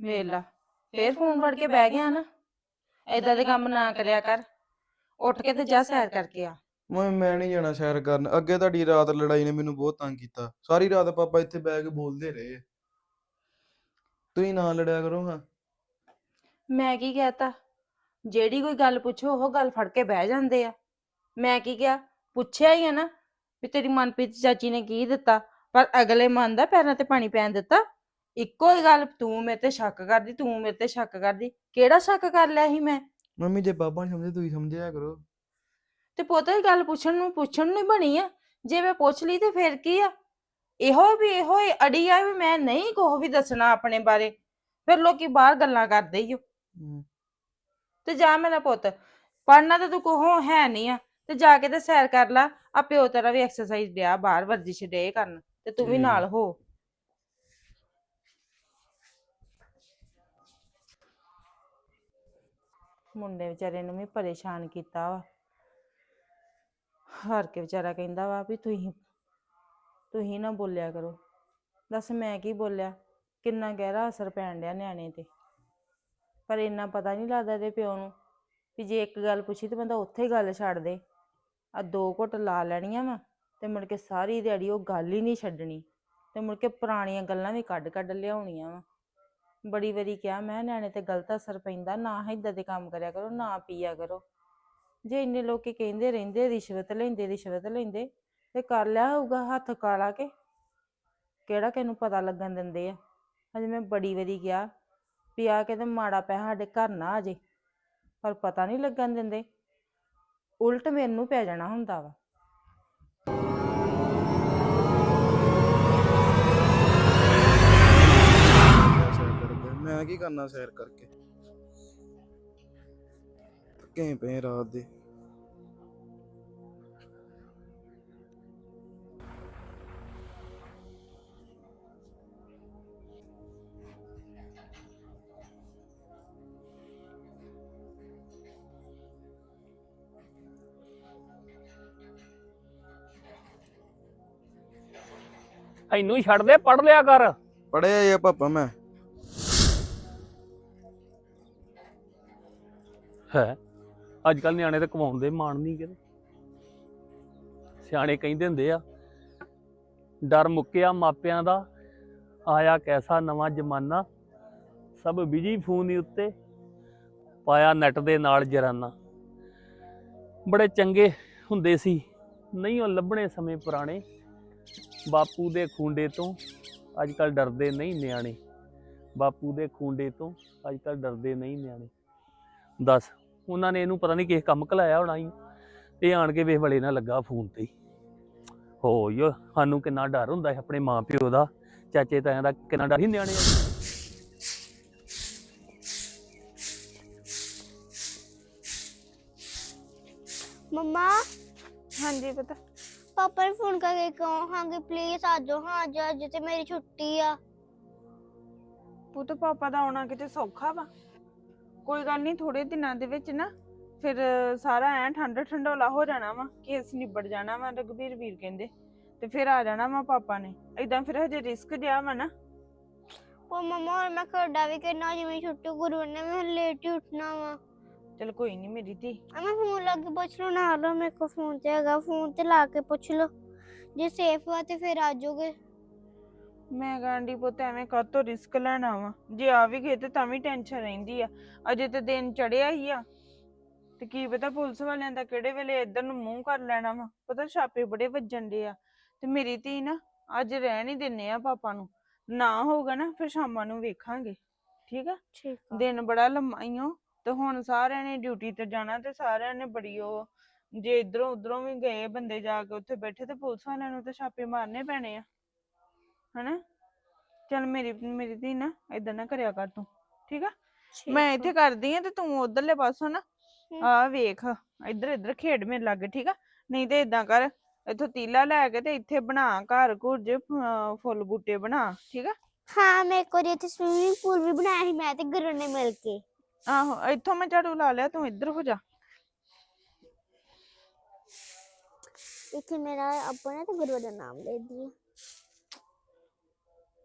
ਵੇਖ ਲਾ। ਫੇਰ ਫੋਨ ਫੜ ਕੇ ਬਹਿ ਗਿਆ ਨਾ। ਏਦਾਂ ਦੇ ਕੰਮ ਨਾ ਕਰਿਆ ਕਰ। ਉੱਠ ਕੇ ਤੇ ਜਾ ਸੈਰ ਕਰਕੇ ਆ। ਮੈਂ ਮੈਂ ਨਹੀਂ ਜਾਣਾ ਸੈਰ ਕਰਨ। ਅੱਗੇ ਤੁਹਾਡੀ ਰਾਤ ਲੜਾਈ ਨੇ ਮੈਨੂੰ ਬਹੁਤ ਤੰਗ ਕੀਤਾ। ਸਾਰੀ ਰਾਤ ਪਾਪਾ ਇੱਥੇ ਬਹਿ ਕੇ ਬੋਲਦੇ ਰਹੇ। ਤੁਸੀਂ ਨਾ ਲੜਿਆ ਕਰੋ ਹਾਂ। ਮੈਂ ਕੀ ਕਹਿਤਾ? ਜਿਹੜੀ ਕੋਈ ਗੱਲ ਪੁੱਛੋ ਉਹ ਗੱਲ ਫੜ ਕੇ ਬਹਿ ਜਾਂਦੇ ਆ। ਮੈਂ ਕੀ ਕਿਹਾ? ਪੁੱਛਿਆ ਹੀ ਆ ਨਾ ਵੀ ਤੇਰੀ ਮਨਪ੍ਰੀਤ ਚਾਚੀ ਨੇ ਕੀ ਦਿੱਤਾ? ਪਰ ਅਗਲੇ ਮਨ ਦਾ ਪੈਰਾਂ ਤੇ ਪਾਣੀ ਪੈਣ ਦਿੱਤਾ? ਇੱਕੋ ਹੀ ਗੱਲ ਤੂੰ ਮੇਰੇ ਤੇ ਸ਼ੱਕ ਕਰਦੀ ਤੂੰ ਮੇਰੇ ਤੇ ਸ਼ੱਕ ਕਰਦੀ ਕਿਹੜਾ ਸ਼ੱਕ ਕਰ ਲਿਆ ਸੀ ਮੈਂ? ਮੰਮੀ ਜੇ ਪਾਪਾ ਨਹੀਂ ਸਮਝੇ ਤੁਸੀਂ ਸਮਝਿਆ ਕਰੋ। ਤੇ ਪੁੱਤ ਇਹ ਗੱਲ ਪੁੱਛਣ ਨੂੰ ਪੁੱਛਣ ਨੂੰ ਹੀ ਬਣੀ ਆ। ਜੇ ਮੈਂ ਪੁੱਛ ਲਈ ਤੇ ਫਿਰ ਕੀ ਆ? ਇਹੋ ਵੀ ਇਹੋ ਹੀ ਅੜੀ ਆ ਵੀ ਮੈਂ ਨਹੀਂ ਕੁਛ ਵੀ ਦੱਸਣਾ ਆਪਣੇ ਬਾਰੇ। ਫਿਰ ਲੋਕੀ ਬਾਹਰ ਗੱਲਾਂ ਕਰਦੇ ਹੀ ਓ। ਹਮ, ਤੇ ਜਾ ਮੇਰਾ ਪੁੱਤ ਪੜਨਾ ਤਾਂ ਤੂੰ ਕੋਹ ਹੈ ਨਹੀਂ ਆ। ਤੇ ਜਾ ਕੇ ਤੇ ਸੈਰ ਕਰ ਲਾ। ਆ ਪਿਓ ਤੇਰਾ ਵੀ ਐਕਸਰਸਾਈਜ਼ ਡਿਆ ਬਾਹਰ ਵਰਜਿਸ਼ ਡੇ ਕਰਨ। ਤੇ ਤੂੰ ਵੀ ਠੀਕ। ਨਾਲ ਹੋ। ਮੁੰਡੇ ਵਿਚਾਰੇ ਨੂੰ ਵੀ ਪਰੇਸ਼ਾਨ ਕੀਤਾ ਵਾ। ਹਾਰ ਕੇ ਵਿਚਾਰਾ ਕਹਿੰਦਾ ਵਾ ਵੀ ਤੁਸੀਂ ਤੁਸੀਂ ਨਾ ਬੋਲਿਆ ਕਰੋ। ਦੱਸ ਮੈਂ ਕੀ ਬੋਲਿਆ? ਕਿੰਨਾ ਗਹਿਰਾ ਅਸਰ ਪੈਣ ਡਿਆ ਨਿਆਣੇ ਤੇ। ਪਰ ਇੰਨਾ ਪਤਾ ਨਹੀਂ ਲੱਗਦਾ ਇਹਦੇ ਪਿਓ ਨੂੰ ਵੀ ਜੇ ਇੱਕ ਗੱਲ ਪੁੱਛੀ ਤੇ ਬੰਦਾ ਉੱਥੇ ਹੀ ਗੱਲ ਛੱਡ ਦੇ। ਆ ਦੋ ਘੁੱਟ ਲਾ ਲੈਣੀਆਂ ਵਾ ਤੇ ਮੁੜ ਕੇ ਸਾਰੀ ਦਿਹਾੜੀ ਉਹ ਗੱਲ ਹੀ ਨਹੀਂ ਛੱਡਣੀ। ਤੇ ਮੁੜ ਕੇ ਪੁਰਾਣੀਆਂ ਗੱਲਾਂ ਵੀ ਕੱਢ ਕੱਢ ਲਿਆਉਣੀਆਂ ਵਾ। ਬੜੀ ਵਾਰੀ ਕਿਹਾ, ਮੈਂ ਨਿਆਣੇ ਤੇ ਗਲਤ ਅਸਰ ਪੈਂਦਾ, ਨਾ ਏਦਾਂ ਦੇ ਕੰਮ ਕਰਿਆ ਕਰੋ, ਨਾ ਪੀਆ ਕਰੋ। ਜੇ ਇੰਨੇ ਲੋਕੀ ਕਹਿੰਦੇ ਰਹਿੰਦੇ, ਰਿਸ਼ਵਤ ਲੈਂਦੇ ਰਿਸ਼ਵਤ ਲੈਂਦੇ, ਤੇ ਕਰ ਲਿਆ ਹੋਊਗਾ ਹੱਥ ਕਾਲਾ ਕੇ। ਕਿਹੜਾ ਕਿਨੂੰ ਪਤਾ ਲੱਗਣ ਦਿੰਦੇ ਆ। ਹਜੇ ਮੈਂ ਬੜੀ ਵਾਰੀ ਕਿਹਾ ਵੀ ਆ ਕੇ ਤੇ ਮਾੜਾ ਪੈ ਸਾਡੇ ਘਰ ਨਾ ਆ ਜੇ, ਪਰ ਪਤਾ ਨਹੀਂ ਲੱਗਣ ਦਿੰਦੇ। ਉਲਟ ਮੈਨੂੰ ਪੈ ਜਾਣਾ ਹੁੰਦਾ ਵਾ। ਮੈਂ ਕੀ ਕਰਨਾ ਸੈਰ ਕਰਕੇ? ਥੱਕੇ ਪਏ ਰਾਤ ਦੇ। ਇਹਨੂੰ ਹੀ ਛੱਡ ਦੇ ਪੜ ਲਿਆ ਕਰ। ਪੜਿਆ ਆ ਪਾਪਾ ਮੈਂ। ਹੈ। ਅੱਜ ਕੱਲ ਨਿਆਣੇ ਤੇ ਕਮਾਉਂਦੇ ਮਾਣ ਨਹੀਂ ਕਿਤੇ। ਸਿਆਣੇ ਕਹਿੰਦੇ ਹੁੰਦੇ ਆ, ਡਰ ਮੁੱਕਿਆ ਮਾਪਿਆਂ ਦਾ, ਆਇਆ ਕੈਸਾ ਨਵਾਂ ਜ਼ਮਾਨਾ। ਸਭ ਬਿਜ਼ੀ ਫੋਨ ਦੇ ਉੱਤੇ ਪਾਇਆ ਨੈਟ ਦੇ ਨਾਲ ਜਰਾਨਾ। ਬੜੇ ਚੰਗੇ ਹੁੰਦੇ ਸੀ, ਨਹੀਂ ਉਹ ਲੱਭਣੇ ਸਮੇਂ ਪੁਰਾਣੇ। ਬਾਪੂ ਦੇ ਖੁੰਡੇ ਤੋਂ ਅੱਜ ਕੱਲ ਡਰਦੇ ਨਹੀਂ ਨਿਆਣੇ। ਬਾਪੂ ਦੇ ਖੁੰਡੇ ਤੋਂ ਅੱਜ ਕੱਲ ਡਰਦੇ ਨਹੀਂ ਨਿਆਣੇ। ਦੱਸ ਉਹਨਾਂ ਨੇ ਇਹਨੂੰ ਪਤਾ ਨਹੀਂ ਕਿਸ ਕੰਮ ਕਲਾਇਆ ਹੋਣਾ ਹੀ ਤੇ ਆਣ ਕੇ ਵੇਖ ਵਲੇ ਨਾਲ ਲੱਗਾ ਫੋਨ ਤੇ ਹੀ। ਯੋ ਸਾਨੂੰ ਕਿੰਨਾ ਡਰ ਹੁੰਦਾ ਹੈ ਆਪਣੇ ਮਾਂ ਪਿਓ ਦਾ। ਚਾਚੇ ਤਾਇਆਂ ਦਾ ਕਿੰਨਾ ਡਰ ਹੀ ਨਿਆਣੇ ਆ ਮੰਮਾ? ਹਾਂਜੀ ਪਤਾ। ਪਾਪਾ ਨੂੰ ਫੋਨ ਕਰਕੇ ਕਹੋ ਹਾਂ ਕਿ ਪਲੀਜ਼ ਆ ਜਾਓ ਹਾਂ ਅੱਜ ਅੱਜ ਤੇ ਮੇਰੀ ਛੁੱਟੀ ਆ। ਪੁੱਤ ਪਾਪਾ ਦਾ ਆਉਣਾ ਕਿਤੇ ਸੌਖਾ ਵਾ। ਕੋਈ ਗੱਲ ਨਹੀਂ ਥੋੜੇ ਦਿਨਾਂ ਦੇ ਵਿੱਚ ਨਾ ਫਿਰ ਸਾਰਾ ਐ ਠੰਡਾ ਠੰਡੋਲਾ ਹੋ ਜਾਣਾ ਵਾ ਕੇਸ ਨਿਬੜ ਜਾਣਾ ਵਾ ਰਘਬੀਰ ਵੀਰ ਕਹਿੰਦੇ ਤੇ ਫਿਰ ਆ ਜਾਣਾ ਵਾ ਪਾਪਾ ਨੇ। ਇਦਾਂ ਫਿਰ ਹਜੇ ਰਿਸਕ ਜਿਆ ਵਾ ਨਾ। ਉਹ ਮੰਮਾ ਹੁਣ ਮੈਂ ਖੜਾ ਵੀ ਕਰਨਾ ਜਿਵੇਂ ਛੁੱਟੀ ਗੁਰੂ ਨੇ ਮੈਂ ਲੇਟ ਹੀ ਉੱਠਣਾ ਵਾ। ਚਲ ਕੋਈ ਨਹੀਂ ਮੇਰੀ ਧੀ। ਮੈਂ ਫੋਨ ਲਾ ਕੇ ਪੁੱਛ ਲਓ ਨਾ ਲਓ ਮੇਰੇ ਕੋਲ ਫੋਨ ਤੇ ਹੈਗਾ ਫੋਨ ਤੇ ਲਾ ਕੇ ਪੁੱਛ ਲਓ ਜੇ ਸੇਫ ਆ ਤੇ ਫਿਰ ਆ ਜਾਓਗੇ। ਮੈਂ ਗਾਂਡੀ ਪੁੱਤ ਐਵੇਂ ਕਾਤੋਂ ਰਿਸਕ ਲੈਣਾ ਵਾ ਜੇ ਆ ਵੀ ਗਏ ਤੇ ਤਾਂ ਵੀ ਟੈਨਸ਼ਨ ਰਹਿੰਦੀ ਆ। ਅਜੇ ਤੇ ਦਿਨ ਚੜਿਆ ਹੀ ਆ। ਤੇ ਕੀ ਪਤਾ ਪੁਲਿਸ ਵਾਲਿਆਂ ਦਾ ਕਿਹੜੇ ਵੇਲੇ ਇੱਧਰ ਨੂੰ ਮੂੰਹ ਕਰ ਲੈਣਾ ਵਾ। ਪਤਾ ਛਾਪੇ ਬੜੇ ਵੱਜਣ ਦੇ ਆ। ਤੇ ਮੇਰੀ ਧੀ ਨਾ ਅੱਜ ਰਹਿ ਨਹੀਂ ਦਿੰਨੇ ਆ ਪਾਪਾ ਨੂੰ। ਨਾ ਹੋਊਗਾ ਨਾ ਫਿਰ ਸ਼ਾਮਾਂ ਨੂੰ ਵੇਖਾਂਗੇ। ਠੀਕ ਆ? ਠੀਕ ਆ। ਦਿਨ ਬੜਾ ਲੰਮਾ ਈ ਓ। ਤੇ ਹੁਣ ਸਾਰਿਆਂ ਨੇ ਡਿਊਟੀ ਤੇ ਜਾਣਾ ਤੇ ਸਾਰਿਆਂ ਨੇ ਬੜੀ ਉਹ ਜੇ ਇਧਰੋਂ ਉਧਰੋਂ ਵੀ ਗਏ ਬੰਦੇ ਜਾ ਕੇ ਉੱਥੇ ਬੈਠੇ ਤੇ ਪੁਲਿਸ ਵਾਲਿਆਂ ਨੂੰ ਤਾਂ ਛਾਪੇ ਮਾਰਨੇ ਪੈਣੇ ਆ। ਹਨਾ? ਚੱਲ ਮੇਰੀ ਮੇਰੀ ਧੀ ਨਾ ਏਦਾਂ ਨਾ ਕਰਿਆ ਕਰ ਤੂੰ ਠੀਕ ਆ? ਠੀਕ ਮੈਂ ਆ। ਇੱਥੇ ਕਰਦੀ ਆ ਤੇ ਤੂੰ ਉਧਰਲੇ ਪਾਸੋਂ ਨਾ ਹਮ। ਆ ਵੇਖ ਇੱਧਰ ਇੱਧਰ ਖੇਡ ਮੇਰੇ ਲਾਗੇ ਠੀਕ ਆ? ਨਹੀਂ ਤੇ ਏਦਾਂ ਕਰ ਇੱਥੋਂ ਤੀਲਾ ਲੈ ਕੇ ਤੇ ਇੱਥੇ ਬਣਾ ਘਰ ਘੁਰਜ ਅਹ ਫੁੱਲ ਬੂਟੇ ਬਣਾ ਠੀਕ ਆ? ਹਾਂ ਮੈਂ ਇੱਕ ਵਾਰੀ ਇੱਥੇ ਸਵਿਮਿੰਗ ਪੂਲ ਵੀ ਬਣਾਇਆ ਸੀ ਮੈਂ ਤੇ ਗੁਰੂ ਨੇ ਮਿਲ ਕੇ। ਆਹੋ ਇੱਥੋਂ ਮੈਂ ਝਾੜੂ ਲਾ ਲਿਆ ਤੂੰ ਇੱਧਰ ਹੋ ਜਾ। ਇੱਥੇ ਮੇਰਾ ਆਪਣਾ ਤੇ ਗੁਰੂ ਦਾ ਨਾਮ ਲੈ ਦੀ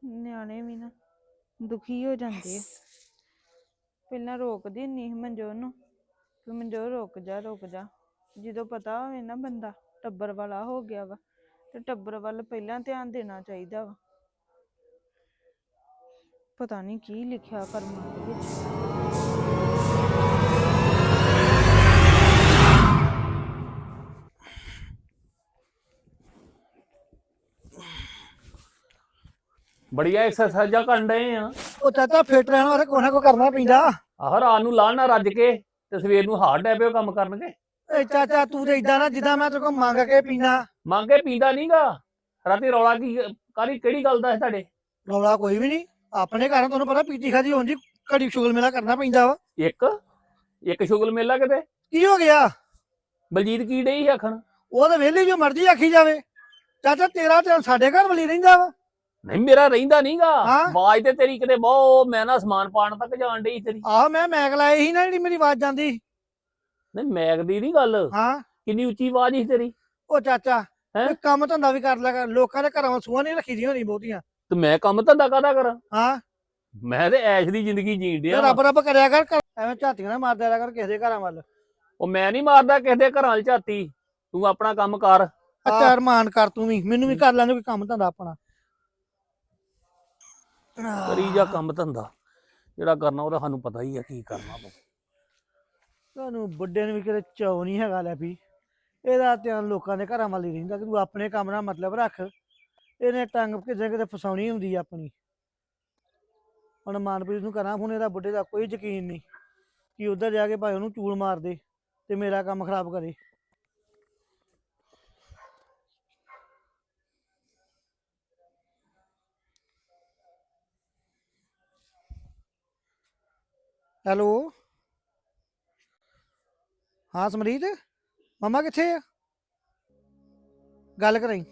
ਨਿਆਣੇ ਵੀ ਨਾ ਦੁਖੀ ਹੋ ਜਾਂਦੇ ਆ। ਪਹਿਲਾਂ ਰੋਕਦੀ ਨਹੀਂ ਸੀ ਨੂੰ ਕਿ ਮਨਜੋਤ ਰੁਕ ਜਾ ਰੁਕ ਜਾ। ਜਦੋਂ ਪਤਾ ਹੋਵੇ ਨਾ ਬੰਦਾ ਟੱਬਰ ਵਾਲਾ ਹੋ ਗਿਆ ਵਾ, ਤੇ ਟੱਬਰ ਵੱਲ ਪਹਿਲਾਂ ਧਿਆਨ ਦੇਣਾ ਚਾਹੀਦਾ ਵਾ। ਪਤਾ ਨਹੀਂ ਕੀ ਲਿਖਿਆ ਕਰਮਾਂ ਦੇ ਵਿੱਚ। ਬੜੀਆ ਐਕਸਰਸਾਈਜ਼ਾਂ ਕਰਨ ਡਏ ਆ। ਉਹ ਚਾਚਾ ਫਿੱਟ ਰਹਿਣ ਵਾਸਤੇ ਕੋਈ ਨਾ ਕੋਈ ਕਰਨਾ ਪੈਂਦਾ। ਆਹ ਰਾਤ ਨੂੰ ਲਾਹ ਨਾ ਰੱਜ ਕੇ ਤੇ ਸਵੇਰ ਨੂੰ ਹਾਰਡ ਡੈ ਪਿਓ ਕੰਮ ਕਰਨਗੇ। ਏ ਚਾਚਾ ਤੂੰ ਤੇ ਇਦਾਂ ਨਾ ਜਿੱਦਾਂ ਮੈਂ ਤੇਰੇ ਕੋਲ ਮੰਗ ਕੇ ਪੀਣਾ ਮੰਗੇ ਪੀਂਦਾ ਨਹੀਂਗਾ। ਰਾਤੀ ਰੌਲਾ ਕੀ ਕਾਲੀ ਕਿਹੜੀ ਗੱਲ ਦਾ ਹੈ ਤੁਹਾਡੇ? ਰੌਲਾ ਕੋਈ ਵੀ ਨਹੀਂ। ਆਪਣੇ ਘਰਾਂ ਤੁਹਾਨੂੰ ਪਤਾ ਪੀਤੀ ਖਾਦੀ ਹੋਣ ਦੀ ਘੜੀ ਸ਼ੁਗਲ ਮੇਲਾ ਕਰਨਾ ਪੈਂਦਾ ਵਾ। ਇੱਕ? ਇੱਕ ਸ਼ੁਗਲ ਮੇਲਾ ਕਿਤੇ? ਕੀ ਹੋ ਗਿਆ? ਬਲਜੀਤ ਕੀ ਡਈ ਸੀ ਆਖਣ? ਉਹ ਤਾਂ ਵਿਹਲੀ ਜੋ ਮਰਜ਼ੀ ਆਖੀ ਜਾਵੇ। ਚਾਚਾ ਤੇਰਾ ਤੇ ਸਾਡੇ ਘਰ ਵਲੀ ਰਹਿੰਦਾ ਵਾ। ਨਹੀਂ ਮੇਰਾ ਰਹਿੰਦਾ ਨਹੀਂਗਾ। ਹਾਂ? ਆਵਾਜ਼ ਤੇ ਤੇਰੀ ਕਿਤੇ ਬਹੁਤ ਮੈਂ ਨਾ ਸਮਾਨ ਪਾਣ ਤੱਕ ਜਾਣ ਡਈ ਤੇਰੀ। ਆਹ ਮੈਂ ਮੈਗ ਲਾਏ ਸੀ ਨਾ ਜਿਹੜੀ ਮੇਰੀ ਆਵਾਜ਼ ਜਾਂਦੀ। ਨਹੀਂ ਮੈਗ ਦੀ ਨਹੀਂ ਗੱਲ। ਹਾਂ। ਕਿੰਨੀ ਉੱਚੀ ਆਵਾਜ਼ ਸੀ ਤੇਰੀ। ਉਹ ਚਾਚਾ ਹੈਂ? ਕੋਈ ਕੰਮ ਧੰਦਾ ਵੀ ਕਰ ਲਿਆ ਕਰ। ਲੋਕਾਂ ਦੇ ਘਰਾਂ ਸੂਹਾਂ ਨਹੀਂ ਰੱਖੀ ਦੀਆਂ ਹੁੰਦੀਆਂ ਬਹੁਤੀਆਂ। ਤੇ ਮੈਂ ਕੰਮ ਧੰਦਾ ਕਾਹਦਾ ਕਰਾਂ? ਹਾਂ। ਮੈਂ ਤੇ ਐਸ਼ ਦੀ ਜ਼ਿੰਦਗੀ ਜੀਣ ਤੇ ਡਿਆ ਰੱਬ ਵਾਂ। ਰੱਬ ਕਰਿਆ ਕਰ ਐਵੇਂ ਝਾਤੀਆਂ ਨਾ ਮਾਰਦਾ ਰਿਹਾ ਕਰ ਕਿਸੇ ਦੇ ਘਰਾਂ ਵੱਲ। ਉਹ ਮੈਂ ਨਹੀਂ ਮਾਰਦਾ ਕਿਸੇ ਦੇ ਘਰਾਂ 'ਚ ਝਾਤੀ। ਤੂੰ ਆਪਣਾ ਕੰਮ ਕਰ। ਅੱਛਾ ਅਰਮਾਨ ਕਰ ਤੂੰ ਵੀ। ਮੈਨੂੰ ਵੀ ਕਰ ਲੈਣ ਕੋਈ ਕੰਮ ਧੰਦਾ ਆਪਣਾ। ਕਰੀ ਜਾ ਕੰਮ ਧੰਦਾ। ਜਿਹੜਾ ਕਰਨਾ ਉਹਦਾ ਸਾਨੂੰ ਪਤਾ ਹੀ ਆ ਕੀ ਕਰਨਾ ਵਾ। ਤੁਹਾਨੂੰ ਬੁੱਢੇ ਨੂੰ ਵੀ ਕਿਤੇ ਚਾਉ ਨਹੀਂ ਹੈਗਾ ਲੈ ਵੀ। ਇਹਦਾ ਧਿਆਨ ਲੋਕਾਂ ਦੇ ਘਰਾਂ ਵੱਲ ਹੀ ਰਹਿੰਦਾ ਕਿ ਤੂੰ ਆਪਣੇ ਕੰਮ ਨਾਲ ਮਤਲਬ ਰੱਖ। ਇਹਨੇ ਟੰਗ ਕਿਤੇ ਕਿਤੇ ਫਸਾਉਣੀ ਹੁੰਦੀ ਆ ਆਪਣੀ। ਹੁਣ ਮਾਨਪ੍ਰੀਤ ਨੂੰ ਕਰਾਂ ਫੋਨ, ਇਹਦਾ ਬੁੱਢੇ ਦਾ ਕੋਈ ਯਕੀਨ ਨਹੀਂ। ਕਿ ਉਧਰ ਜਾ ਕੇ ਭਾਵੇਂ ਉਹਨੂੰ ਚੂਲ ਮਾਰ ਦੇ ਤੇ ਮੇਰਾ ਕੰਮ ਖਰਾਬ ਕਰੇ। ਹੈਲੋ। ਹਾਂ ਸਮਰੀਤ ਮਮਾ ਕਿੱਥੇ ਆ? ਗੱਲ ਕਰਾਈ।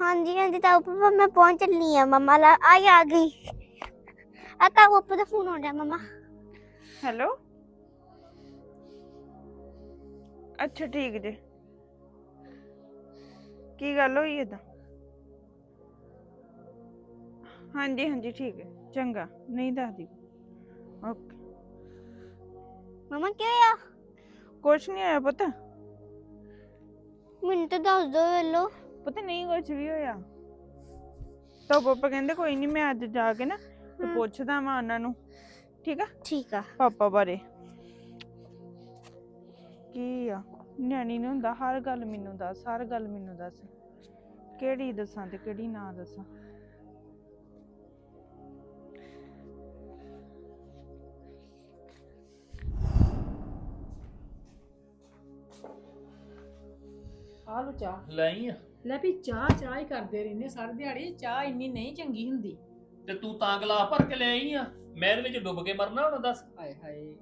ਹਾਂਜੀ ਹਾਂਜੀ ਤਾਂ ਪਾਪਾ ਮੈਂ ਪਹੁੰਚ ਚੱਲੀ ਆ ਮਮਾ ਲਾ ਆਈ ਆ ਗਈ। ਆ ਕਾ ਪਾਪਾ ਦਾ ਫੋਨ ਆ ਰਿਹਾ ਮਮਾ। ਹੈਲੋ। ਅੱਛਾ ਠੀਕ ਜੇ। ਕੀ ਗੱਲ ਹੋਈ ਏਦਾਂ? ਹਾਂਜੀ ਹਾਂਜੀ ਠੀਕ ਹੈ। ਚੰਗਾ। ਨਹੀਂ ਦੱਸਦੀ ਓਕੇ। ਮਮਾ ਕੀ ਹੋਇਆ? ਕੁਛ ਨਹੀਂ ਹੋਇਆ ਪੁੱਤ। ਮੈਨੂੰ ਤਾਂ ਦੱਸ ਦੋ ਵੇਲੋ। ਪੁੱਤ ਨਹੀਂ ਕੁਛ ਵੀ ਹੋਇਆ। ਤਾਂ ਪਾਪਾ ਕਹਿੰਦੇ ਕੋਈ ਨਹੀਂ ਮੈਂ ਅੱਜ ਜਾ ਕੇ ਨਾ ਤੇ। ਪੁੱਛਦਾ ਵਾਂ ਉਹਨਾਂ ਨੂੰ। ਠੀਕ ਆ? ਠੀਕ ਆ। ਪਾਪਾ ਬਾਰੇ। ਕੀ ਆ? ਨਿਆਣੀ ਨੂੰ ਹੁੰਦਾ ਹਰ ਗੱਲ ਮੈਨੂੰ ਦੱਸ ਹਰ ਗੱਲ ਮੈਨੂੰ ਦੱਸ। ਕਿਹੜੀ ਦੱਸਾਂ ਤੇ ਕਿਹੜੀ ਨਾ ਦੱਸਾਂ। ਆ ਲੋ ਚਾਹ। ਲਈ ਆ। ਲੈ ਵੀ ਚਾਹ ਚਾਹ ਹੀ ਕਰਦੇ ਰਹਿੰਦੇ ਸਾਰੀ ਦਿਹਾੜੀ ਚਾਹ ਇੰਨੀ ਨਹੀਂ ਚੰਗੀ ਹੁੰਦੀ। ਤੇ ਤੂੰ ਤਾਂ ਗਲਾਸ ਭਰ ਕੇ ਲੈ ਆਈ ਆ। ਮੈਂ ਇਹਦੇ ਵਿੱਚ ਡੁੱਬ ਕੇ ਮਰਨਾ ਹੁਣ ਦੱਸ। ਹਾਏ ਹਾਏ।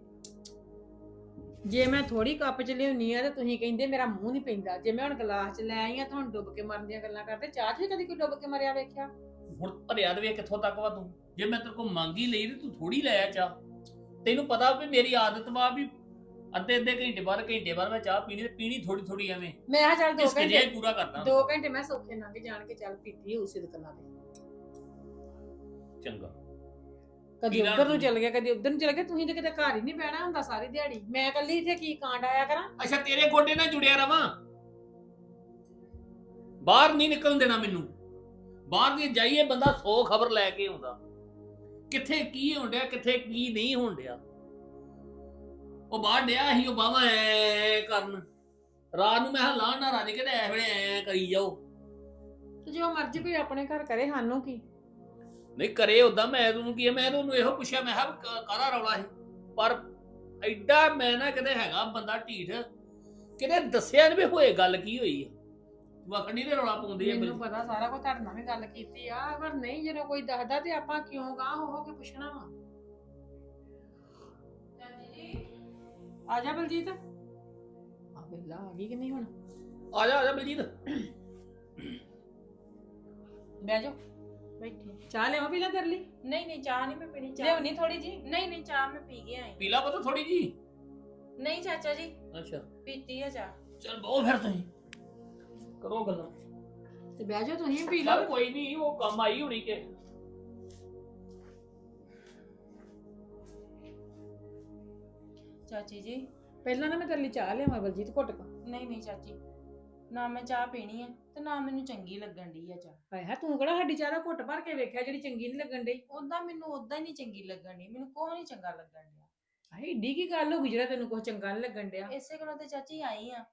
ਜੇ ਮੈਂ ਥੋੜੀ ਕੱਪ ਚ ਲਿਆਉਣੀ ਆ ਤੇ ਤੁਸੀਂ ਕਹਿੰਦੇ ਮੇਰਾ ਮੂੰਹ ਨਹੀਂ ਪੈਂਦਾ। ਜੇ ਮੈਂ ਹੁਣ ਗਲਾਸ ਚ ਲੈ ਆਈ ਆ ਤੁਹਾਨੂੰ ਡੁੱਬ ਕੇ ਮਰਨ ਦੀਆਂ ਗੱਲਾਂ ਕਰਦੇ। ਚਾਹ ਚ ਵੀ ਕਦੀ ਕੋਈ ਡੁੱਬ ਕੇ ਮਰਿਆ ਵੇਖਿਆ? ਹੁਣ ਭਰਿਆ ਦੇ ਕਿੱਥੋਂ ਤੱਕ ਵਾ ਤੂੰ। ਜੇ ਮੈਂ ਤੇਰੇ ਕੋਲ ਮੰਗੀ ਲਈ ਤੇ ਤੂੰ ਥੋੜੀ ਲੈ ਆ ਚਾਹ। ਤੈਨੂੰ ਪਤਾ ਵੀ ਮੇਰੀ ਆਦਤ ਵਾ ਵੀ ਅੱਧੇ ਅੱਧੇ ਘੰਟੇ ਬਾਅਦ ਘੰਟੇ ਬਾਅਦ ਮੈਂ ਚਾਹ ਪੀਣੀ ਤੇ ਪੀਣੀ ਥੋੜੀ ਥੋੜੀ ਐਵੇਂ। ਮੈਂ ਆ ਚੱਲ ਦੋ ਇਸ ਕੇ ਘੰਟੇ ਪੂਰਾ ਕਰਦਾ। ਦੋ ਘੰਟੇ ਮੈਂ ਸੌਖੇ ਲੰਘ ਜਾਣ ਕੇ ਚੱਲ ਪੀਤੀ ਉਸੇ ਦੁਕਾਨਾਂ ਤੇ। ਚੰਗਾ। ਕਦੀ ਪੀਣਾ ਉੱਧਰ ਨੂੰ ਤੂੰ। ਚੱਲ ਗਿਆ ਕਦੀ ਉੱਧਰ ਨੂੰ ਚੱਲ ਗਿਆ ਤੁਸੀਂ ਤੇ ਕਿਤੇ ਘਰ ਹੀ ਨਹੀਂ ਬਹਿਣਾ ਹੁੰਦਾ ਸਾਰੀ ਦਿਹਾੜੀ। ਮੈਂ ਇਕੱਲੀ ਇੱਥੇ ਕੀ ਕਾਂਡ ਆਇਆ ਕਰਾਂ? ਅੱਛਾ ਤੇਰੇ ਗੋਡੇ ਨਾਲ ਜੁੜਿਆ ਰਵਾਂ। ਬਾਹਰ ਨਹੀਂ ਨਿਕਲਣ ਦੇਣਾ ਮੈਨੂੰ। ਬਾਹਰ ਦੀ ਜਾਈਏ ਬੰਦਾ 100 ਖਬਰ ਲੈ ਕੇ ਆਉਂਦਾ। ਕਿੱਥੇ ਕੀ ਹੋਣ ਡਿਆ ਕਿੱਥੇ ਕੀ ਨਹੀਂ ਹੋਣ ਡਿਆ। ਉਹ ਬਾਹਰ ਡਿਆ ਸੀ ਉਹ ਬਾਵਾ ਐ ਕਰਨ। ਰਾਤ ਨੂੰ ਮੈਂ ਕਿਹਾ ਲਾਹ ਨਾ ਰੱਜ ਕੇ ਤੇ ਐ ਵੇਲੇ ਐ ਕਰੀ ਜਾਓ। ਤੇ ਜੋ ਮਰਜ਼ੀ ਕੋਈ ਆਪਣੇ ਘਰ ਕਰੇ ਸਾਨੂੰ ਕੀ? ਨਹੀਂ ਕਰੇ ਉਦਾਂ ਮੈਂ ਤੁਹਾਨੂੰ ਕੀ ਮੈਂ ਤੁਹਾਨੂੰ ਇਹੋ ਪੁੱਛਿਆ ਮੈਂ ਕ- ਕਾਹਦਾ ਰੌਲਾ ਸੀ? ਪਰ ਐਡਾ ਮੈਂ ਨਾ ਕਿਤੇ ਹੈਗਾ ਬੰਦਾ ਢੀਠ ਕਿਤੇ ਦੱਸਿਆ ਨਹੀਂ ਵੀ ਹੋਏ ਗੱਲ ਕੀ ਹੋਈ ਆ। ਵਖਣੀ ਦੇ ਰੌਲਾ ਪਾਉਂਦੇ ਆ ਮੈਨੂੰ ਪਤਾ ਸਾਰਾ ਕੁਝ ਤੁਹਾਡੇ ਨਾਲ ਵੀ ਗੱਲ ਕੀਤੀ ਆ ਪਰ ਨਹੀਂ ਜਦੋਂ ਕੋਈ ਦੱਸਦਾ ਤੇ ਆਪਾਂ ਕਿਉਂ ਗਾਹ ਹੋ ਹੋ ਕੇ ਪੁੱਛਣਾ ਵਾ? ਆ ਜਾ ਬਲਜੀਤ ਆ ਬਿੱਲਾ ਆ ਗਈ ਕਿ ਨਹੀਂ ਹੁਣ ਆ ਜਾ ਆ ਜਾ ਬਲਜੀਤ ਬਹਿ ਜਾ ਬੈਠੀ ਚਾਹ ਲਿਆਵਾਂ ਪੀਲਾ ਤੇਰੇ ਲਈ ਨਹੀਂ ਨਹੀਂ ਚਾਹ ਨਹੀਂ ਮੈਂ ਪੀਣੀ ਚਾਹ ਲਿਆਉਣੀ ਥੋੜੀ ਜੀ ਨਹੀਂ ਨਹੀਂ ਚਾਹ ਮੈਂ ਪੀ ਕੇ ਆਈ ਪੀਲਾ ਪਤਾ ਥੋੜੀ ਜੀ ਨਹੀਂ ਚਾਚਾ ਜੀ ਅੱਛਾ ਪੀਤੀ ਆ ਚਾਹ ਚਲ ਬਹੁਤ ਫਿਰ ਤੁਸੀਂ ਕਰੋ ਗੱਲਾਂ ਤੇ ਬਹਿ ਜਾਓ ਤੁਸੀਂ ਪੀ ਲਓ ਚੱਲ ਕੋਈ ਨਹੀਂ ਉਹ ਕੰਮ ਆਈ ਹੋਣੀ ਕਿ ਚਾਚੀ ਜੀ। ਪਹਿਲਾਂ ਨਾ ਮੈਂ ਤੇਰੇ ਲਈ ਚਾਹ ਲਿਆਵਾਂ ਬਲਜੀਤ ਘੁੱਟ ਕੇ। ਨਹੀਂ ਨਹੀਂ ਚਾਚੀ। ਨਾ ਮੈਂ ਚਾਹ ਪੀਣੀ ਆ ਤੇ ਨਾ ਮੈਨੂੰ ਚੰਗੀ ਲੱਗਣ ਡਈ ਆ ਚਾਹ। ਹਾਏ ਹੈ ਤੂੰ ਕਿਹੜਾ ਸਾਡੀ ਚਾਹ ਦਾ ਘੁੱਟ ਭਰ ਕੇ ਵੇਖਿਆ ਜਿਹੜੀ ਚੰਗੀ ਨਹੀਂ ਲੱਗਣ ਡਈ? ਉਦਾਂ ਮੈਨੂੰ ਉਦਾਂ ਹੀ ਨਹੀਂ ਚੰਗੀ ਲੱਗਣ ਡਈ ਮੈਨੂੰ ਕੋਈ ਨਹੀਂ ਚੰਗਾ ਲੱਗਣ ਡਿਆ। ਹਾਏ ਏਡੀ ਕੀ ਗੱਲ ਹੋ ਗਈ ਜਿਹੜਾ ਤੈਨੂੰ ਕੁਝ ਚੰਗਾ ਨਹੀਂ ਲੱਗਣ ਡਿਆ? ਇਸੇ ਗੱਲੋਂ ਤੇ ਚਾਚੀ ਆਈ ਆ।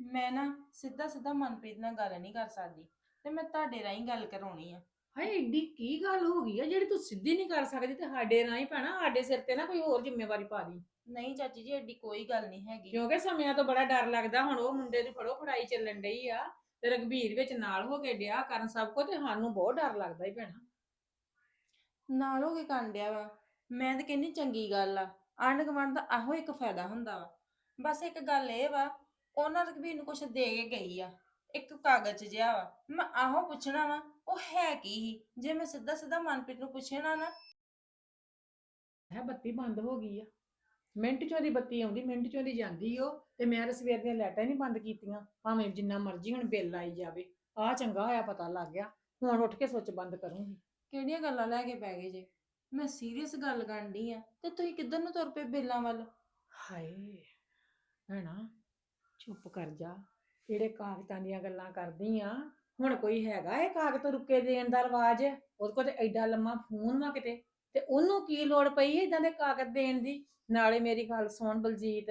ਮੈਂ ਨਾ ਸਿੱਧਾ ਸਿੱਧਾ ਮਨਪ੍ਰੀਤ ਨਾਲ ਗੱਲ ਨਹੀਂ ਕਰ ਸਕਦੀ ਤੇ ਮੈਂ ਤੁਹਾਡੇ ਰਾਹੀਂ ਗੱਲ ਕਰਾਉਣੀ ਆ। ਹਾਏ ਏਡੀ ਕੀ ਗੱਲ ਹੋ ਗਈ ਆ ਜਿਹੜੀ ਤੂੰ ਸਿੱਧੀ ਨਹੀਂ ਕਰ ਸਕਦੀ ਤੇ ਸਾਡੇ ਨਾਲ ਹੀ ਪੈਣਾ ਸਾਡੇ ਸਿਰ ਤੇ ਨਾ ਕੋਈ ਹੋਰ ਜ਼ਿੰਮੇਵਾਰੀ ਪਾ ਦੀ। ਨਹੀਂ ਚਾਚੀ ਜੀ ਐਡੀ ਕੋਈ ਗੱਲ ਨਹੀਂ ਹੈਗੀ। ਕਿਉਂਕਿ ਸਮਿਆਂ ਤੋਂ ਬੜਾ ਡਰ ਲੱਗਦਾ ਹੁਣ ਉਹ ਮੁੰਡੇ ਦੀ ਫੜੋ ਫੜਾਈ ਚੱਲਣ ਡਈ ਆ ਤੇ ਰਗਵੀਰ ਵਿੱਚ ਨਾਲ ਹੋ ਕੇ ਡਿਆ ਕਰਨ ਸਭ ਕੋ ਤੇ ਸਾਨੂੰ ਬਹੁਤ ਡਰ ਲੱਗਦਾ ਹੀ ਪੈਣਾ ਨਾਲ ਹੋ ਕੇ ਕਰਨ ਡਿਆ ਵਾ। ਮੈਂ ਤਾਂ ਕਹਿੰਦੀ ਚੰਗੀ ਗੱਲ ਆ ਆਂਢ ਗੁਆਂਢ ਦਾ ਆਹੋ ਇੱਕ ਫਾਇਦਾ ਹੁੰਦਾ ਵਾ। ਬਸ ਇੱਕ ਗੱਲ ਇਹ ਵਾ ਉਹਨਾਂ ਰਘਬੀਰ ਨੂੰ ਕੁਛ ਦੇ ਕੇ ਗਈ ਆ। ਇੱਕ ਕਾਗਜ਼ ਜਿਹਾ ਵਾ। ਮੈਂ ਆਹੋ ਪੁੱਛਣਾ ਵਾ ਉਹ ਹੈ ਕੀ ਸੀ? ਜੇ ਮੈਂ ਸਿੱਧਾ ਸਿੱਧਾ ਮਨਪ੍ਰੀਤ ਨੂੰ ਪੁੱਛਣਾ ਨਾ ਹੈ ਬੱਤੀ ਬੰਦ ਹੋ ਗਈ ਆ। ਮਿੰਟ ਚੋਂ ਦੀ ਬੱਤੀ ਆਉਂਦੀ ਮਿੰਟ ਚੋਂ ਦੀ ਜਾਂਦੀ ਓ। ਤੇ ਮੈਂ ਤਾਂ ਸਵੇਰ ਦੀਆਂ ਲਾਈਟਾਂ ਨਹੀਂ ਬੰਦ ਕੀਤੀਆਂ। ਭਾਵੇਂ ਜਿੰਨਾ ਮਰਜ਼ੀ ਹੁਣ ਬਿੱਲ ਆਈ ਜਾਵੇ। ਆ ਚੰਗਾ ਹੋਇਆ ਪਤਾ ਲੱਗ ਗਿਆ। ਹੁਣ ਉੱਠ ਕੇ ਸੁੱਚ ਬੰਦ ਕਰੂੰਗੀ। ਕਿਹੜੀਆਂ ਗੱਲਾਂ ਲੈ ਕੇ ਪੈ ਗਏ ਜੇ? ਮੈਂ ਸੀਰੀਅਸ ਗੱਲ ਕਰਨ ਡਈ ਆ। ਤੇ ਤੁਸੀਂ ਕਿੱਧਰ ਨੂੰ ਤੁਰ ਪਏ ਬਿੱਲਾਂ ਵੱਲ? ਹਾਏ ਹੈਨਾ ਚੁੱਪ ਕਰ ਜਾ। ਜਿਹੜੇ ਕਾਗਜ਼ਾਂ ਦੀਆਂ ਗੱਲਾਂ ਕਰਦੀ ਆ, ਹੁਣ ਕੋਈ ਹੈਗਾ ਇਹ ਕਾਗਜ਼ ਰੁਕੇ ਦੇਣ ਦਾ ਰਿਵਾਜ? ਉਹਦੇ ਕੋਲ ਤੇ ਐਡਾ ਲੰਮਾ ਫੋਨ ਵਾ ਕਿਤੇ। ਤੇ ਉਹਨੂੰ ਕੀ ਲੋੜ ਪਈ ਇਦਾਂ ਦੇ ਕਾਗਜ਼ ਦੇਣ ਦੀ? ਨਾਲੇ ਮੇਰੀ ਗੱਲ ਸੁਣ ਬਲਜੀਤ,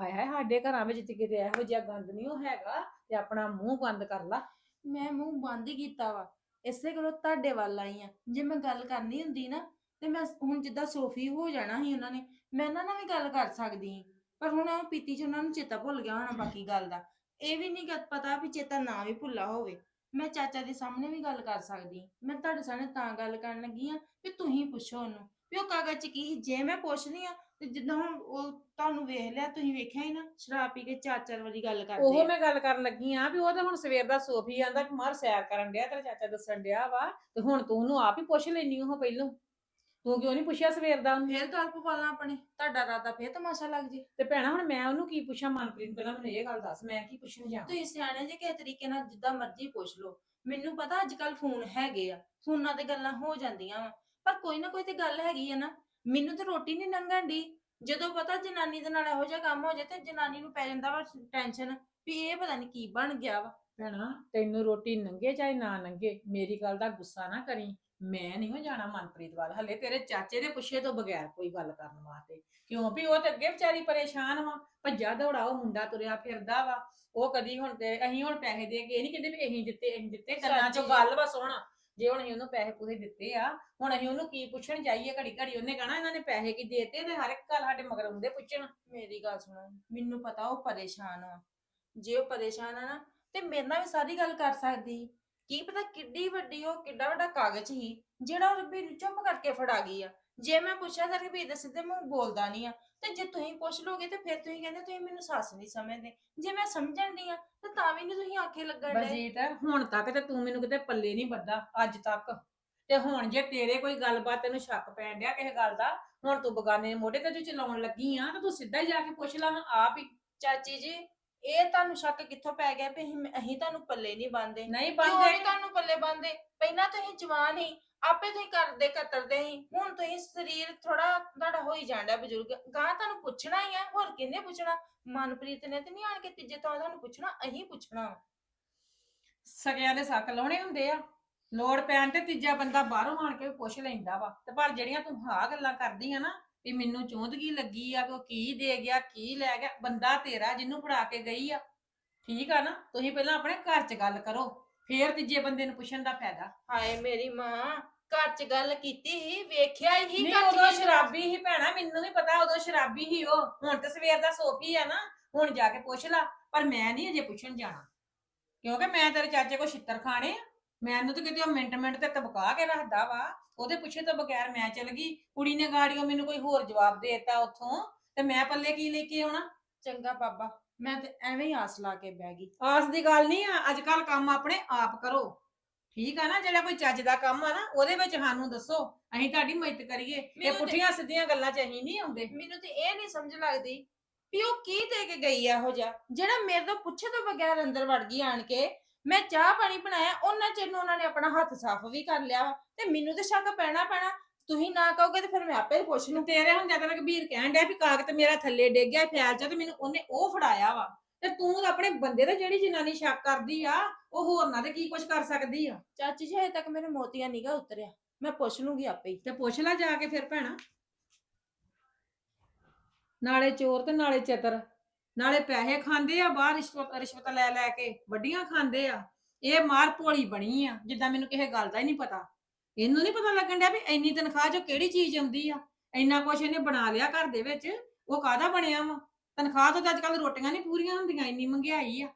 ਹਾਏ ਹਾਏ ਸਾਡੇ ਘਰਾਂ ਵਿੱਚ ਤੇ ਕਿਤੇ ਇਹੋ ਜਿਹਾ ਗੰਦ ਨਹੀਂ ਉਹ ਹੈਗਾ ਤੇ ਆਪਣਾ ਮੂੰਹ ਬੰਦ ਕਰ ਲਾ। ਮੈਂ ਮੂੰਹ ਬੰਦ ਹੀ ਕੀਤਾ ਵਾ। ਇਸੇ ਗੱਲੋਂ ਤੁਹਾਡੇ ਵੱਲ ਆਈ ਆ। ਜੇ ਮੈਂ ਗੱਲ ਕਰਨੀ ਹੁੰਦੀ ਨਾ, ਤੇ ਮੈਂ ਹੁਣ ਜਿੱਦਾਂ ਸੋਫੀ ਹੋ ਜਾਣਾ ਸੀ ਉਹਨਾਂ ਨੇ, ਮੈਂ ਇਹਨਾਂ ਨਾਲ ਵੀ ਗੱਲ ਕਰ ਸਕਦੀ ਪਰ ਹੁਣ ਉਹ ਪੀਤੀ ਚ ਉਹਨਾਂ ਨੂੰ ਚੇਤਾ ਭੁੱਲ ਗਿਆ ਹੋਣਾ ਬਾਕੀ ਗੱਲ ਦਾ। ਇਹ ਵੀ ਨਹੀਂ ਪਤਾ ਵੀ ਚੇਤਾ ਨਾ ਵੀ ਭੁੱਲਾ ਹੋਵੇ। ਮੈਂ ਚਾਚਾ ਦੇ ਸਾਹਮਣੇ ਵੀ ਗੱਲ ਕਰ ਸਕਦੀ। ਮੈਂ ਤੁਹਾਡੇ ਸਾਹਮਣੇ ਤਾਂ ਗੱਲ ਕਰਨ ਲੱਗੀ ਆ ਵੀ ਤੁਸੀਂ ਪੁੱਛੋ ਉਹਨੂੰ। ਵੀ ਉਹ ਕਾਗਜ਼ ਚ ਕੀ ਸੀ? ਜੇ ਮੈਂ ਪੁੱਛਦੀ ਆ ਤੇ ਜਿੱਦਾਂ ਉਹ ਤੁਹਾਨੂੰ ਵੇਖ ਲਿਆ ਤੁਸੀਂ ਵੇਖਿਆ ਹੀ ਨਾ ਸ਼ਰਾਬ ਪੀ ਕੇ ਚਾਰ ਚਾਰ ਵਾਰੀ ਗੱਲ ਕਰਦੇ ਉਹ ਆ। ਮੈਂ ਗੱਲ ਕਰਨ ਲੱਗੀ ਆ ਵੀ ਉਹ ਤਾਂ ਹੁਣ ਸਵੇਰ ਦਾ ਸੋਫੀ ਆਂਦਾ ਕਿ ਮਾਰ ਸੈਰ ਕਰਨ ਡਿਆ ਤੇਰਾ ਚਾਚਾ ਦੱਸਣ ਡਿਆ ਵਾ। ਤੇ ਹੁਣ ਤੂੰ ਉਹਨੂੰ ਆਪ ਹੀ ਪੁੱਛ ਲੈਣੀ ਉਹ ਪਹਿਲੋਂ। ਤੂੰ ਕਿਉਂ ਨਹੀਂ ਪੁੱਛਿਆ ਸਵੇਰ ਦਾ ਉਹਨੂੰ? ਫੇਰ ਗੱਲ ਪਵਾਲਾਂ ਆਪਣੇ ਤੁਹਾਡਾ ਰਾਦਾ ਫੇਰ ਤਮਾਸ਼ਾ ਲੱਗ ਜੇ। ਤੇ ਭੈਣਾ ਹੁਣ ਮੈਂ ਉਹਨੂੰ ਕੀ ਪੁੱਛਾਂ ਮਨਪ੍ਰੀਤ? ਪਹਿਲਾਂ ਮੈਨੂੰ ਇਹ ਗੱਲ ਦੱਸ ਮੈਂ ਕੀ ਪੁੱਛਣ ਜਾਵਾਂ? ਤੁਸੀਂ ਸਿਆਣੇ ਜੇ ਕਿਸੇ ਤਰੀਕੇ ਨਾਲ ਜਿੱਦਾਂ ਮਰਜ਼ੀ ਪੁੱਛ ਲਓ। ਮੈਨੂੰ ਪਤਾ ਅੱਜ ਕੱਲ ਫੋਨ ਹੈਗੇ ਆ ਫੋਨਾਂ ਤੇ ਗੱਲਾਂ ਹੋ ਜਾਂਦੀਆਂ ਵਾ ਪਰ ਕੋਈ ਨਾ ਕੋਈ ਤੇ ਗੱਲ ਹੈਗੀ ਆ ਨਾ। ਮੈਨੂੰ ਤੇ ਰੋਟੀ ਨਹੀਂ ਲੰਘਣ ਦੀ ਜਦੋਂ ਪਤਾ ਜਨਾਨੀ ਦੇ ਨਾਲ ਇਹੋ ਜਿਹਾ ਕੰਮ ਹੋ ਜਾਏ ਤੇ ਜਨਾਨੀ ਨੂੰ ਪੈ ਜਾਂਦਾ ਵਾ ਟੈਨਸ਼ਨ ਵੀ ਇਹ ਪਤਾ ਨਹੀਂ ਕੀ ਬਣ ਗਿਆ ਵਾ। ਭੈਣਾ ਤੈਨੂੰ ਰੋਟੀ ਨੰਗੇ ਚਾਹੇ ਨਾ ਨੰਗੇ ਮੇਰੀ ਗੱਲ ਦਾ ਗੁੱਸਾ ਨਾ ਕਰੀ। ਮੈਂ ਨਹੀਂ ਹੋ ਜਾਣਾ ਮਨਪ੍ਰੀਤ ਵੱਲ ਹਲੇ ਤੇਰੇ ਚਾਚੇ ਦੇ ਪੁੱਛੇ ਤੋਂ ਬਗੈਰ ਕੋਈ ਗੱਲ ਕਰਨ ਵਾਸਤੇ। ਕਿਉਂ? ਵੀ ਉਹ ਤੇ ਅੱਗੇ ਵਿਚਾਰੀ ਪਰੇਸ਼ਾਨ ਵਾ ਭੱਜਾ ਦੌੜਾ ਉਹ ਮੁੰਡਾ ਤੁਰਿਆ ਫਿਰਦਾ ਵਾ। ਉਹ ਕਦੀ ਹੁਣ ਤੇ ਅਸੀਂ ਹੁਣ ਪੈਸੇ ਦੇ ਕੇ ਇਹ ਨਹੀਂ ਕਹਿੰਦੇ ਵੀ ਅਸੀਂ ਦਿੱਤੇ ਅਸੀਂ ਦਿੱਤੇ ਗੱਲਾਂ ਚੋਂ। ਗੱਲ ਵਾ ਸੋਹਣਾ ਜੇ ਹੁਣ ਅਸੀਂ ਉਹਨੂੰ ਪੈਸੇ ਪੂਸੇ ਦਿੱਤੇ ਆ ਹੁਣ ਅਸੀਂ ਉਹਨੂੰ ਕੀ ਪੁੱਛਣ ਜਾਈਏ? ਘੜੀ ਘੜੀ ਉਹਨੇ ਕਹਣਾ ਇਹਨਾਂ ਨੇ ਪੈਸੇ ਕੀ ਦੇਤੇ ਤੇ ਹਰ ਇੱਕ ਗੱਲ ਸਾਡੇ ਮਗਰ ਹੁੰਦੇ ਪੁੱਛਣ। ਮੇਰੀ ਗੱਲ ਸੁਣੋ ਮੈਨੂੰ ਪਤਾ ਉਹ ਪਰੇਸ਼ਾਨ ਆ। ਜੇ ਉਹ ਪਰੇਸ਼ਾਨ ਆ ਨਾ ਤੇ ਮੇਰੇ ਨਾਲ ਵੀ ਸਾਰੀ ਗੱਲ ਕਰ ਸਕਦੀ। ਕੀ ਪਤਾ ਕਿੱਡੀ ਵੱਡੀ ਉਹ ਕਿੱਡਾ ਵੱਡਾ ਕਾਗਜ਼ ਸੀ ਜਿਹੜਾ ਉਹ ਰਘਬੀਰ ਨੂੰ ਚੁੱਪ ਕਰਕੇ ਫੜਾ ਗਈ ਆ। ਜੇ ਮੈਂ ਪੁੱਛਿਆ ਤਾਂ ਰਘਬੀਰ ਦੇ ਸਿੱਧੇ ਮੂੰਹ ਬੋਲਦਾ ਨਹੀਂ ਆ। ਤੇ ਜੇ ਤੁਸੀਂ ਪੁੱਛ ਲੋਗੇ ਤੇ ਫਿਰ ਤੁਸੀਂ ਕਹਿੰਦੇ ਤੁਸੀਂ ਮੈਨੂੰ ਸੱਸ ਨਹੀਂ ਸਮਝਦੇ। ਜੇ ਮੈਂ ਸਮਝਣ ਦੀ ਆ ਤਾਂ ਤਾਂ ਵੀ ਨਹੀਂ ਤੁਸੀਂ ਆਖੇ ਲੱਗਣ ਦੇ ਬਲਜੀਤ ਹੁਣ ਤੱਕ ਤੇ ਤੂੰ ਮੈਨੂੰ ਕਿਤੇ ਪੱਲੇ ਨਹੀਂ ਬੱਧਾ ਅੱਜ ਤੱਕ। ਤੇ ਹੁਣ ਜੇ ਤੇਰੇ ਕੋਈ ਗੱਲਬਾਤ ਤੈਨੂੰ ਸ਼ੱਕ ਪੈਣ ਡਿਆ ਕਿਸੇ ਗੱਲ ਦਾ ਹੁਣ ਤੂੰ ਬਗਾਨੇ ਦੇ ਮੋਢੇ ਤੇ ਜੋ ਚਲਾਉਣ ਲੱਗੀ ਆ ਤਾਂ ਤੂੰ ਸਿੱਧਾ ਹੀ ਜਾ ਕੇ ਪੁੱਛ ਲਾ ਆਪ ਹੀ। ਚਾਚੀ ਜੀ ਇਹ ਤੁਹਾਨੂੰ ਸ਼ੱਕ ਕਿੱਥੋਂ ਪੈ ਗਿਆ ਵੀ ਅਸੀਂ ਅਸੀਂ ਤੁਹਾਨੂੰ ਪੱਲੇ ਨਹੀਂ ਬੰਦੇ ਨਹੀਂ ਕਿਉਂ ਬੰਦੇ ਨਹੀਂ ਤੁਹਾਨੂੰ ਪੱਲੇ ਬੰਦੇ ਪਹਿਲਾਂ ਤੁਸੀਂ ਜਵਾਨ ਹੀ ਆਪੇ ਤੁਸੀਂ ਕਰਦੇ ਕਤਰਦੇ ਹੀ ਹੁਣ ਤੁਸੀਂ ਸਰੀਰ ਥੋੜਾ ਤੁਹਾਡਾ ਹੋਈ ਜਾਂਦਾ ਬਜ਼ੁਰਗ। ਗਾਂ ਤੁਹਾਨੂੰ ਪੁੱਛਣਾ ਹੀ ਆ ਹੋਰ ਕਿਹਨੇ ਪੁੱਛਣਾ? ਮਨਪ੍ਰੀਤ ਨੇ ਤੇ ਨਹੀਂ ਆਣ ਕੇ ਤੀਜੇ ਤੋਂ ਤੁਹਾਨੂੰ ਪੁੱਛਣਾ ਅਹੀਂ ਪੁੱਛਣਾ ਵਾ। ਸਗਿਆਂ ਦੇ ਸੱਕ ਲਾਉਣੇ ਹੁੰਦੇ ਆ। ਲੋੜ ਪੈਣ ਤੇ ਤੀਜਾ ਬੰਦਾ ਬਾਹਰੋਂ ਆਣ ਕੇ ਵੀ ਪੁੱਛ ਲੈਂਦਾ ਵਾ। ਤੇ ਪਰ ਜਿਹੜੀਆਂ ਤੂੰ ਹਾਂ ਗੱਲਾਂ ਕਰਦੀ ਆ ਨਾ ਵੀ ਮੈਨੂੰ ਚੋਂਦਗੀ ਲੱਗੀ ਆ ਕਿ ਉਹ ਕੀ ਦੇ ਗਿਆ ਕੀ ਲੈ ਗਿਆ ਬੰਦਾ ਤੇਰਾ ਜਿਹਨੂੰ ਫੜਾ ਕੇ ਗਈ ਆ। ਠੀਕ ਆ ਨਾ? ਤੁਸੀਂ ਪਹਿਲਾਂ ਆਪਣੇ ਘਰ 'ਚ ਗੱਲ ਕਰੋ ਫੇਰ ਤੀਜੇ ਬੰਦੇ ਨੂੰ ਪੁੱਛਣ ਦਾ ਫਾਇਦਾ। ਹਾਏ ਮੇਰੀ ਮਾਂ ਘਰ 'ਚ ਗੱਲ ਕੀਤੀ ਹੀ ਵੇਖਿਆ ਹੀ ਨਹੀਂ ਘਰ ਉਦੋਂ ਸ਼ਰਾਬੀ ਹੀ ਭੈਣਾ ਮੈਨੂੰ ਵੀ ਪਤਾ ਉਦੋਂ ਸ਼ਰਾਬੀ ਹੀ ਉਹ। ਹੁਣ ਤੇ ਸਵੇਰ ਦਾ ਸੋਫੀ ਆ ਨਾ ਹੁਣ ਜਾ ਕੇ ਪੁੱਛ ਲਾ ਪਰ ਮੈਂ ਨਹੀਂ ਅਜੇ ਪੁੱਛਣ ਜਾਣਾ। ਕਿਉਂਕਿ ਮੈਂ ਤੇਰੇ ਚਾਚੇ ਕੋ ਛਿੱਤਰ ਖਾਣੇ ਆ। ਮੈਨੂੰ ਤਾਂ ਕਿਤੇ ਉਹ ਮਿੰਟ ਮਿੰਟ ਤੇ ਤਬਕਾ ਕੇ ਰੱਖਦਾ ਵਾ। ਉਹਦੇ ਪੁੱਛੇ ਤੋਂ ਬਗੈਰ ਮੈਂ ਚਲ ਗਈ। ਕੁੜੀ ਨੇ ਗਾੜੀਓ ਮੈਨੂੰ ਕੋਈ ਹੋਰ ਜਵਾਬ ਦੇਤਾ ਉੱਥੋਂ। ਤੇ ਮੈਂ ਪੱਲੇ ਕੀ ਲੈ ਕੇ ਆਉਣਾ? ਚੰਗਾ ਬਾਬਾ ਮੈਂ ਤੇ ਐਵੇਂ ਹੀ ਆਸ ਲਾ ਕੇ ਬਹਿ ਗਈ। ਆਸ ਦੀ ਗੱਲ ਨਹੀਂ ਆ ਅੱਜ ਕੱਲ ਕੰਮ ਆਪਣੇ ਆਪ ਕਰੋ। ਠੀਕ ਆ ਨਾ ਜਿਹੜਾ ਕੋਈ ਚੱਜ ਦਾ ਕੰਮ ਆ ਨਾ ਉਹਦੇ ਵਿੱਚ ਸਾਨੂੰ ਦੱਸੋ। ਅਸੀਂ ਤੁਹਾਡੀ ਮਦਦ ਕਰੀਏ। ਇਹ ਮੈਨੂੰ ਤੇ- ਪੁੱਠੀਆਂ ਸਿੱਧੀਆਂ ਗੱਲਾਂ ਚ ਅਸੀਂ ਨਹੀਂ ਆਉਂਦੇ। ਮੈਨੂੰ ਤੇ ਇਹ ਨਹੀਂ ਸਮਝ ਲੱਗਦੀ ਵੀ ਉਹ ਕੀ ਦੇ ਕੇ ਗਈ ਆ ਇਹੋ ਜਿਹਾ। ਜਿਹੜਾ ਮੇਰੇ ਤੋਂ ਪੁੱਛੇ ਤੋਂ ਬਗੈਰ ਅੰਦਰ ਵੜ ਗਈ ਆਣ ਕੇ ਮੈਂ ਚਾਹ ਪਾਣੀ ਬਣਾਇਆ ਉਹਨਾਂ ਚਿਰ ਨੂੰ ਉਹਨਾਂ ਨੇ ਆਪਣਾ ਹੱਥ ਸਾਫ਼ ਵੀ ਕਰ ਲਿਆ ਵਾ ਤੇ ਮੈਨੂੰ ਤੇ ਸ਼ੱਕ ਪੈਣਾ ਪੈਣਾ ਤੁਸੀਂ ਨਾ ਕਹੋਗੇ ਤੇ ਫਿਰ ਮੈਂ ਆਪੇ ਪੁੱਛ ਲੂੰ ਤੇਰੇ ਹੁੰਦਿਆਂ ਤਾਂ ਕਬੀਰ ਕਹਿਣ ਡਿਆ ਵੀ ਕਾਗਜ਼ ਮੇਰਾ ਥੱਲੇ ਡਿੱਗ ਗਿਆ ਫੈਲ ਚ ਤੇ ਮੈਨੂੰ ਉਹਨੇ ਉਹ ਫੜਾਇਆ ਵਾ ਤੇ ਤੂੰ ਆਪਣੇ ਬੰਦੇ ਤੇ ਜਿਹੜੀ ਜਨਾਨੀ ਸ਼ੱਕ ਕਰਦੀ ਆ ਉਹ ਹੋਰ ਨਾ ਤੇ ਕੀ ਕੁਝ ਕਰ ਸਕਦੀ ਆ। ਚਾਚੀ ਜੀ ਹਜੇ ਤੱਕ ਮੇਰੇ ਮੋਤੀਆਂ ਨਿਗਾ ਉਤਰਿਆ ਮੈਂ ਪੁੱਛ ਲੂੰਗੀ ਆਪੇ ਹੀ। ਤੇ ਪੁੱਛ ਲੈ ਜਾ ਕੇ ਫਿਰ ਭੈਣਾ। ਨਾਲੇ ਚੋਰ ਤੇ ਨਾਲੇ ਚਤਰ। ਨਾਲੇ ਪੈਸੇ ਖਾਂਦੇ ਆ, ਬਾਹਰ ਰਿਸ਼ਵਤ ਰਿਸ਼ਵਤ ਲੈ ਲੈ ਕੇ ਵੱਡੀਆਂ ਖਾਂਦੇ ਆ। ਇਹ ਮਾਰ ਭੋਲੀ ਬਣੀ ਆ, ਜਿੱਦਾਂ ਮੈਨੂੰ ਕਿਸੇ ਗੱਲ ਦਾ ਹੀ ਨਹੀਂ ਪਤਾ। ਇਹਨੂੰ ਨਹੀਂ ਪਤਾ ਲੱਗਣ ਡਿਆ ਵੀ ਇੰਨੀ ਤਨਖਾਹ ਚੋਂ ਕਿਹੜੀ ਚੀਜ਼ ਆਉਂਦੀ ਆ? ਇੰਨਾ ਕੁਛ ਇਹਨੇ ਬਣਾ ਲਿਆ ਘਰ ਦੇ ਵਿੱਚ, ਉਹ ਕਾਹਦਾ ਬਣਿਆ ਵਾ? ਤਨਖਾਹ ਤੋਂ ਅੱਜ ਕੱਲ ਰੋਟੀਆਂ ਨਹੀਂ ਪੂਰੀਆਂ ਹੁੰਦੀਆਂ, ਇੰਨੀ ਮਹਿੰਗਾਈ ਆ।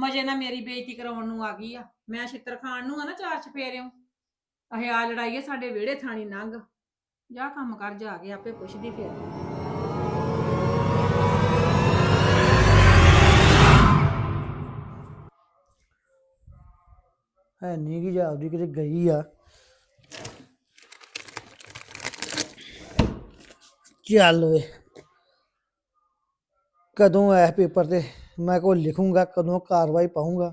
ਮਜੇ ਨਾਲ ਮੇਰੀ ਬੇਇੱਜ਼ਤੀ ਕਰਾਉਣ ਨੂੰ ਆ ਗਈ ਆ। ਮੈਂ ਛਿੱਤਰ ਖਾਣ ਨੂੰ ਆ ਨਾ ਚਾਰ ਚਪੇਰਿਓ ਅਹੇ ਆ ਲੜਾਈ ਆ ਸਾਡੇ ਵਿਹੜੇ ਥਾਣੀ ਨੰਗ। ਜਾ ਕੰਮ ਕਰ, ਜਾ ਕੇ ਆਪੇ ਪੁੱਛਦੀ ਫਿਰ। ਹੈ ਨਹੀਂ ਕਿ ਜਾਪਦੀ ਕਿਤੇ ਗਈ ਆ। ਚੱਲ ਵੇ। ਕਦੋਂ ਇਹ ਪੇਪਰ ਤੇ ਮੈਂ ਕੋਈ ਲਿਖੂੰਗਾ, ਕਦੋਂ ਕਾਰਵਾਈ ਪਾਉਂਗਾ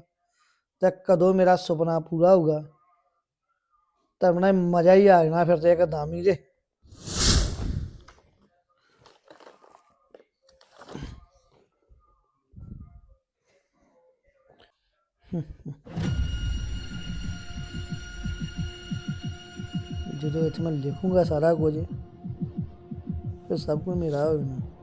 ਤੇ ਕਦੋਂ ਮੇਰਾ ਸੁਪਨਾ ਪੂਰਾ ਹੋਊਗਾ। ਤਾਂ ਬਣਾ ਮਜ਼ਾ ਹੀ ਆ ਜਾਣਾ ਫਿਰ ਤੇ ਇੱਕਦਮ ਹੀ ਜੇ ਜਦੋਂ ਇੱਥੇ ਮੈਂ ਲਿਖੂੰਗਾ ਸਾਰਾ ਕੁਝ ਫਿਰ ਸਭ ਕੁਝ ਮੇਰਾ ਹੋ ਜਾਣਾ